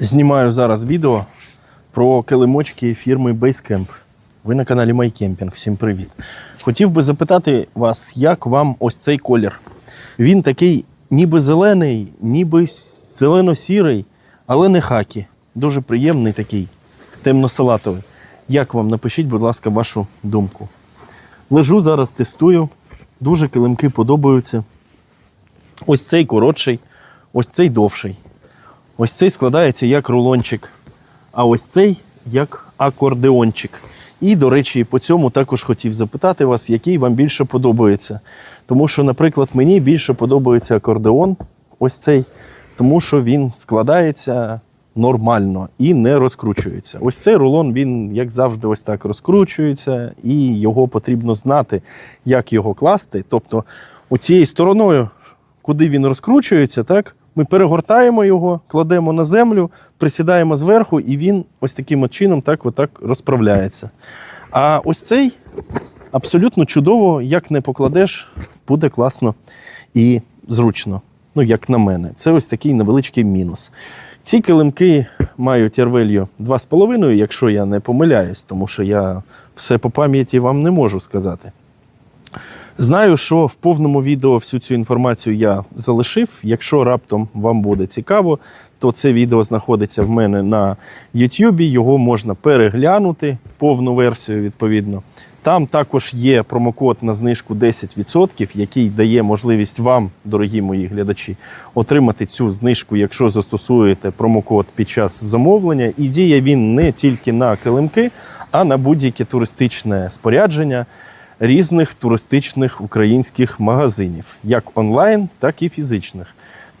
Знімаю зараз відео про килимочки фірми Basecamp. Ви на каналі MyCamping. Всім привіт. Хотів би запитати вас, як вам ось цей колір? Він такий ніби зелений, ніби зелено-сірий, але не хакі. Дуже приємний такий, темно-салатовий. Як вам? Напишіть, будь ласка, вашу думку. Лежу зараз, тестую. Дуже килимки подобаються. Ось цей коротший, ось цей довший. Ось цей складається як рулончик, а ось цей як акордеончик. І, до речі, по цьому також хотів запитати вас, який вам більше подобається. Тому що, наприклад, мені більше подобається акордеон, ось цей, тому що він складається нормально і не розкручується. Ось цей рулон, він, як завжди, ось так розкручується, і його потрібно знати, як його класти. Тобто, оцією стороною, куди він розкручується, так, ми перегортаємо його, кладемо на землю, присідаємо зверху, і він ось таким чином так, отак розправляється. А ось цей абсолютно чудово, як не покладеш, буде класно і зручно. Ну, як на мене, це ось такий невеличкий мінус. Ці килимки мають ервелью 2,5, якщо я не помиляюсь, тому що я все по пам'яті вам не можу сказати. Знаю, що в повному відео всю цю інформацію я залишив. Якщо раптом вам буде цікаво, то це відео знаходиться в мене на YouTube, його можна переглянути, повну версію відповідно. Там також є промокод на знижку 10%, який дає можливість вам, дорогі мої глядачі, отримати цю знижку, якщо застосуєте промокод під час замовлення. І діє він не тільки на килимки, а на будь-яке туристичне спорядження різних туристичних українських магазинів, як онлайн, так і фізичних.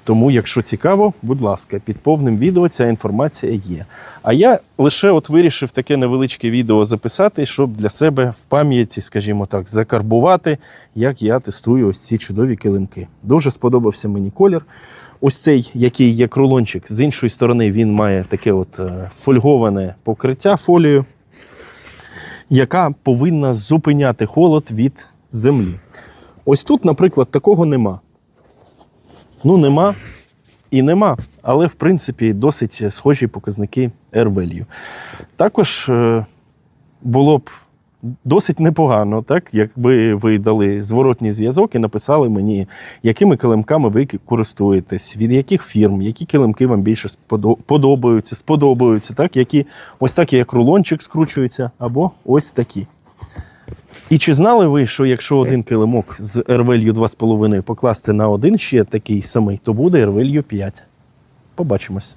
Тому, якщо цікаво, будь ласка, під повним відео ця інформація є. А я лише от вирішив таке невеличке відео записати, щоб для себе в пам'яті, скажімо так, закарбувати, як я тестую ось ці чудові килимки. Дуже сподобався мені колір. Ось цей, який є крулончик, з іншої сторони, він має таке от е, фольговане покриття фолією, яка повинна зупиняти холод від землі. Ось тут, наприклад, такого нема. Ну, нема і нема. Але, в принципі, досить схожі показники R-value. Також е, було б досить непогано, так, якби ви дали зворотній зв'язок і написали мені, якими килимками ви користуєтесь, від яких фірм, які килимки вам більше подобаються, сподобаються, так, які ось такі, як рулончик скручується, або ось такі. І чи знали ви, що якщо один килимок з RVLU 2,5 покласти на один ще такий самий, то буде RVLU 5? Побачимось.